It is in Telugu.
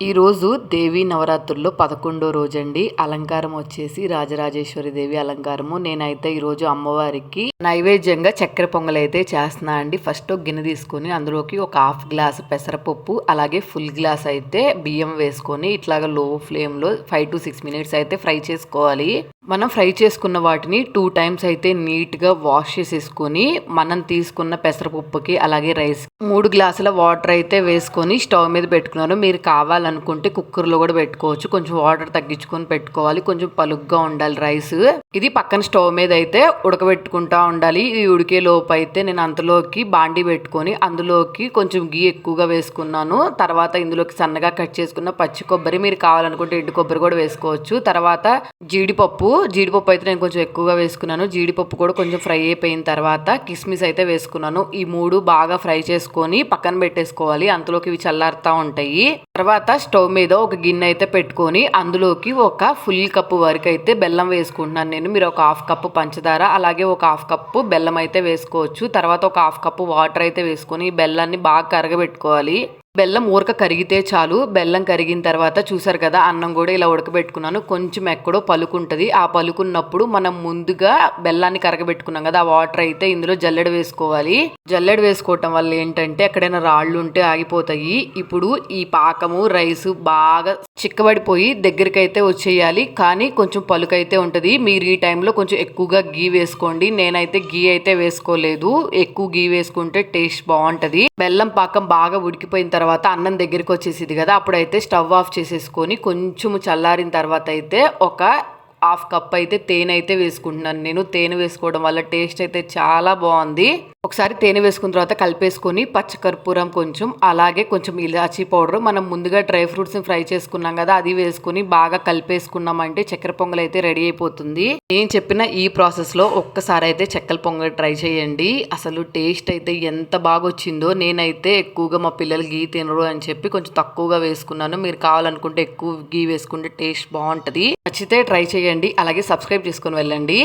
ఈరోజు దేవి నవరాత్రుల్లో పదకొండో రోజండి అలంకారం వచ్చేసి రాజరాజేశ్వరి దేవి అలంకారము. నేనైతే ఈరోజు అమ్మవారికి నైవేద్యంగా చక్కెర పొంగల్ అయితే చేస్తున్నా అండి. ఫస్ట్ ఒక గిన్నె తీసుకొని అందులోకి ఒక హాఫ్ గ్లాస్ పెసరపప్పు అలాగే ఫుల్ గ్లాస్ అయితే బియ్యం వేసుకొని ఇట్లాగా లో ఫ్లేమ్లో ఫైవ్ టు సిక్స్ మినిట్స్ అయితే ఫ్రై చేసుకోవాలి. మనం ఫ్రై చేసుకున్న వాటిని టూ టైమ్స్ అయితే నీట్గా వాష్ చేసేసుకొని మనం తీసుకున్న పెసరపప్పుకి అలాగే రైస్ మూడు గ్లాసుల వాటర్ అయితే వేసుకొని స్టవ్ మీద పెట్టుకున్నాను మీరు కావాలి కావాలనుకుంటే కుక్కర్లో కూడా పెట్టుకోవచ్చు. కొంచెం వాటర్ తగ్గించుకొని పెట్టుకోవాలి. కొంచెం పలుగ్గా ఉండాలి రైస్. ఇది పక్కన స్టవ్ మీద అయితే ఉడకబెట్టుకుంటా ఉండాలి. ఇది ఉడికే లోపు అయితే నేను అంతలోకి బాండి పెట్టుకొని అందులోకి కొంచెం గీ ఎక్కువగా వేసుకున్నాను. తర్వాత ఇందులోకి సన్నగా కట్ చేసుకున్న పచ్చి కొబ్బరి మీరు కావాలనుకుంటే ఎండు కొబ్బరి కూడా వేసుకోవచ్చు. తర్వాత జీడిపప్పు. జీడిపప్పు అయితే నేను కొంచెం ఎక్కువగా వేసుకున్నాను. జీడిపప్పు కూడా కొంచెం ఫ్రై అయిపోయిన తర్వాత కిస్మిస్ అయితే వేసుకున్నాను. ఈ మూడు బాగా ఫ్రై చేసుకొని పక్కన పెట్టేసుకోవాలి. అంతలోకి ఇవి చల్లారుతా ఉంటాయి. తర్వాత స్టవ్ మీద ఒక గిన్నె అయితే పెట్టుకొని అందులోకి ఒక ఫుల్ కప్పు వరకు అయితే బెల్లం వేసుకుంటున్నాను నేను. మీరు ఒక హాఫ్ కప్పు పంచదార అలాగే ఒక హాఫ్ కప్పు బెల్లం అయితే వేసుకోవచ్చు. తర్వాత ఒక హాఫ్ కప్పు వాటర్ అయితే వేసుకొని ఈ బెల్లాన్ని బాగా కరగబెట్టుకోవాలి. బెల్లం ఊరక కరిగితే చాలు. బెల్లం కరిగిన తర్వాత చూసారు కదా అన్నం కూడా ఇలా ఉడకబెట్టుకున్నాను. కొంచెం ఎక్కడో పలుకుంటుంది ఆ పలుకున్నప్పుడు మనం ముందుగా బెల్లాన్ని కరగబెట్టుకున్నాం కదా ఆ వాటర్ అయితే ఇందులో జల్లెడ వేసుకోవాలి. జల్లెడ వేసుకోవటం వల్ల ఏంటంటే ఎక్కడైనా రాళ్ళు ఉంటే ఆగిపోతాయి. ఇప్పుడు ఈ పాకము రైస్ బాగా చిక్కబడిపోయి దగ్గరికి అయితే వచ్చేయాలి. కానీ కొంచెం పలుకైతే ఉంటుంది. మీరు ఈ టైంలో కొంచెం ఎక్కువగా గీ వేసుకోండి. నేనైతే గీ అయితే వేసుకోలేదు. ఎక్కువ గీ వేసుకుంటే టేస్ట్ బాగుంటది. బెల్లం పాకం బాగా ఉడికిపోయిన తర్వాత తర్వాత అన్నం దగ్గరికి వచ్చేసింది కదా అప్పుడైతే స్టవ్ ఆఫ్ చేసేసుకొని కొంచెం చల్లారిన తర్వాత అయితే ఒక హాఫ్ కప్ అయితే తేనె అయితే వేసుకుంటున్నాను. నేను తేనె వేసుకోవడం వల్ల టేస్ట్ అయితే చాలా బాగుంది. ఒకసారి తేనె వేసుకున్న తర్వాత కలిపేసుకొని పచ్చకర్పూరం కొంచెం అలాగే కొంచెం ఇలాచీ పౌడర్. మనం ముందుగా డ్రై ఫ్రూట్స్ని ఫ్రై చేసుకున్నాం కదా అది వేసుకుని బాగా కలిపేసుకున్నామంటే చక్కెర పొంగల్ అయితే రెడీ అయిపోతుంది. నేను చెప్పిన ఈ ప్రాసెస్లో ఒక్కసారి అయితే చక్కెర పొంగల్ ట్రై చేయండి. అసలు టేస్ట్ అయితే ఎంత బాగా వచ్చిందో నేనైతే ఎక్కువగా మా పిల్లలు గీ తినరు అని చెప్పి కొంచెం తక్కువగా వేసుకున్నాను. మీరు కావాలనుకుంటే ఎక్కువ గీ వేసుకుంటే టేస్ట్ బాగుంటుంది. నచ్చితే ట్రై చేయండి. చేయండి. అలాగే సబ్స్క్రైబ్ చేసుకొని వెళ్ళండి.